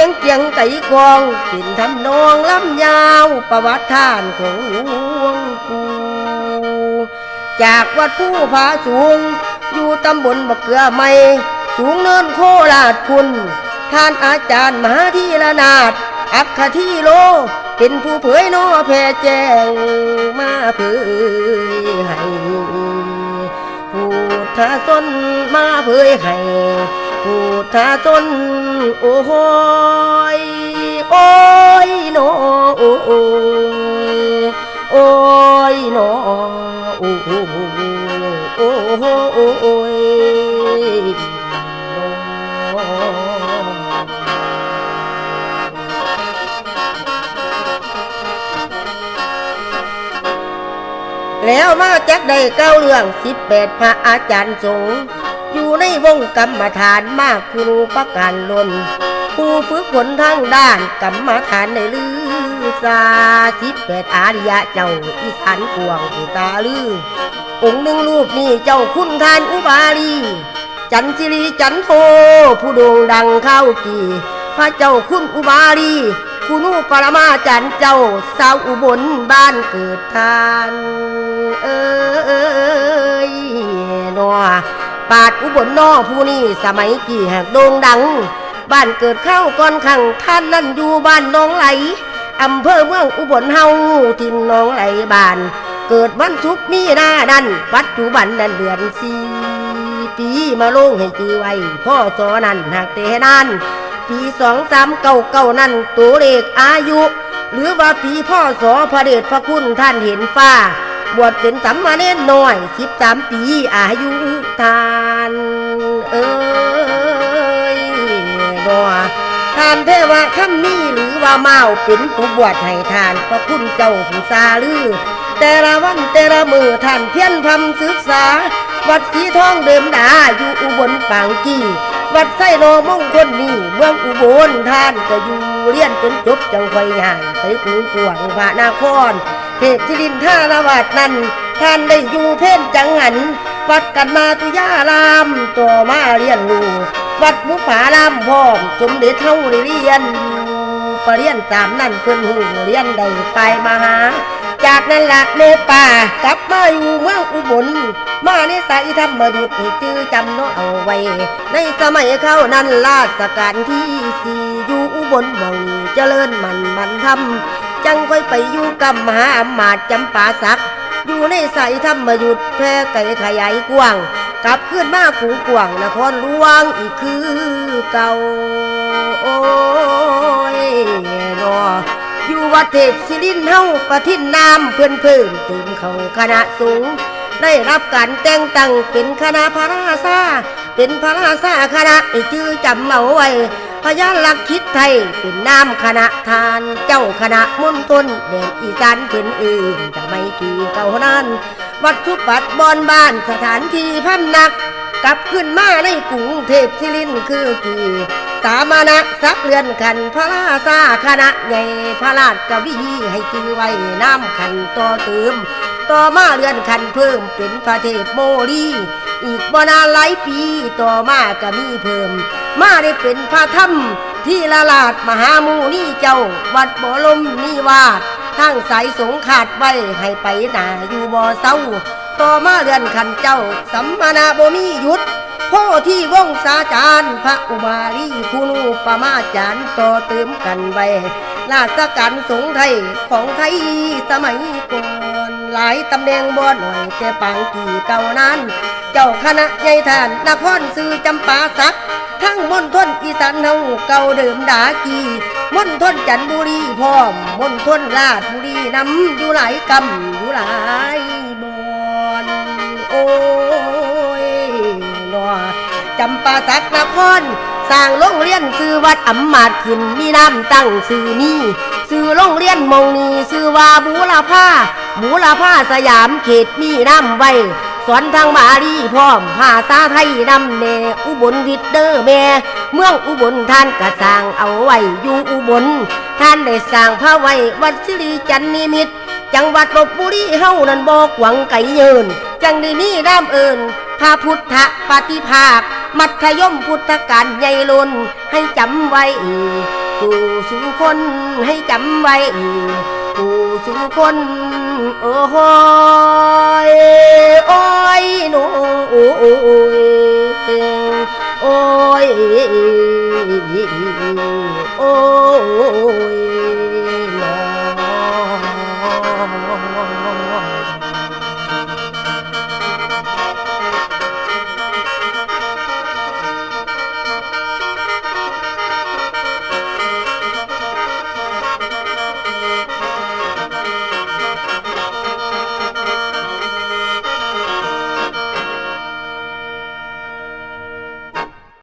ไก่กวางเป็นทำนองลำยาว ประวัติท่านของหลวงปู่จากวัดผู้ผาสูง อยู่ตำบลบะเกือไม่ สูงเนินโคราชคุณ ท่านอาจารย์มหาธีรนาถอัคคทีโล เป็นผู้เผยโนอแพ่แจ้งมาเผยให้ผู้ทาสนมาเผยให้ ผู้ทาสนโอ้โหยโอ้ยโนโอ้ยโอ้ยโนโอ้โหโอ้โหโอ้ยโแล้วมาจักได้เก้าเรื่องสิบแปดพระอาจารย์สงฆ์ อยู่ในวงกรรมฐานมากครูประการลนผู้ฝึกฝนทางด้านกรรมฐานในลือซาสิบแปดอาริยะเจ้าอีสานกวงอุตาลือ องค์หนึ่งรูปนี่เจ้าคุณทานอุบาลี จันจิรีจันโท ผู้โด่งดังเข้ากี่พระเจ้าคุณอุบาลีคุณูปรมาจันเจ้าสาวอุบลบ้านเกิดทาน เอ้ ปาดอุบลนอผู้นี้สมัยกี่แหากโด่งดัง บ้านเกิดเข้าก่อนขังท่านนั่นอยู่บ้านน้องไหลอำเภอเมืองอุบลเฮาทินน้องไหลบ้าน เกิดวันศุกร์มีหน้าดันปัจจุบันนั้นเดือนสี่ปีมาลงให้จือไว้พ่อสอนั่นหากเตนันปีสองสามเก้าเก้านั่นตัวเลขอายุ หรือว่าปีพ่อสอพระเดชพระคุณท่านเห็นฟ้า บวชเป็นสัมมาเนรน้อยสิบสามปีอายุทานานเทวะท่านมีหรือว่าเมาเป็นผู้บวชให้ทานพระคุณเจ้าผู้ซาลือ แต่ละวันแต่ละมือท่านเพียรพำศึกษา วัดสีทองเดิมดาอยู่อุบลปางกี้ วัดไส้โลมงคลนี่เมืองอุบลท่านก็อยู่เรียนจนจบจังไฟงานไปกูกวางพระนคร เทพที่ดินท่าละวัดนั้น ท่านได้อยู่เพ่นจังหัน วัดกันมาตุยารามตัวมาเรียนรู้ วัดมุผารามพร้อมสมเด็จเท่าเรียนปรเรียนสามนั่นเพิ่นหูเรียนได้ไปมาหา จากนั้นละเนป่ากลับมาอยู่เมืองอุบล มาในสายธรรมยุทธ์ให้จื้อจำเนาะเอาไว้ ในสมัยเข้านั้นราชการที่สี่อยู่อุบลมองเจริญมันมันทำจังค่อยไปอยู่กับมหาอมาตย์จำปาสักอยู่ในสายธรรมยุทธแพร่ไก่ขยายกว้าง กลับขึ้นมากูกว่างนครหลวงอีกคือเก่าโอ้ยนออยู่วัดเทพศิรินเฮาประทินน้ำเพื่อนเพิ่มเติมเขาคณะสูง ได้รับการแต่งตั้งเป็นคณะพระราชาเป็นพระราชาคณะไอชื่อจำเอาไว้ พญาลักคิดไทยเป็นนามคณะทานเจ้าคณะมณฑลเด่นอีสานเพื่นอื่นจะไม่กี่เก่านั้น วัดทุปัดบอนบ้านสถานที่พำนัก กลับขึ้นมาในกรุงเทพศิรินคือกี่สามานะสักเรือนขันพระราชาคณะใหญ่พระราชกวีให้จือไว้น้ำขันต่อเติม ต่อมาเรือนขันเพิ่มเป็นพระเทพโมลีอีกบนาหลายปีต่อมาก็มีเพิ่ม มาได้เป็นพระธรรมที่ละลาดมหามูนี่เจ้า วัดบ่อลมนี่วาดทั้งสายสงขาดไว้ให้ไปหนาอยู่บ่อเศร้า ต่อมาเรือนขันเจ้า สัมมานาบ่มีหยุดพ่อที่วงศาจารย์พระอุมาลีคุณูปมาจารย์ต่อเติมกันไว้ราชการสงไทยของไทยสมัยก่อนหลายตำแหน่งบ่หน่อยแต่ปางกี่เก่านั้น เจ้าคณะใหญ่ท่านนครซื้อจำปาสัก ทั้งมณฑลอีสานเฮาเก่าเดิมดากีมณฑลจันทบุรีพร้อมมณฑลราชบุรีนำอยู่หลายกำอยู่หลายบอนโอ้ยนอจำปาสักนครสร้างโรงเรียนซื้อวัดอำมาตย์ขึ้นมีน้ำตั้งซื้อนี่ซื้อโรงเรียนมองนีซื้อว่าบูรพาบูรพาสยามเขตมีน้ำไว้ สอนทางบาลีพร้อมภาษาไทยนำแน่อุบลวิทเดอร์แม่เมืองอุบลท่านกระสางเอาไว้อยู่อุบล ท่านได้สร้างพระไว้วัดสิริจันนิมิต จังหวัดลบบุรีเฮานั้นบอกหวังไก่เยิน จังได้มีน้ำเอิญพระพุทธปฏิภาค มัธยมพุทธการใหญ่ลนให้จำไว้ฝสู่สู่คนให้จำไว้สู่สู่คนโอ้โหยโอ้ย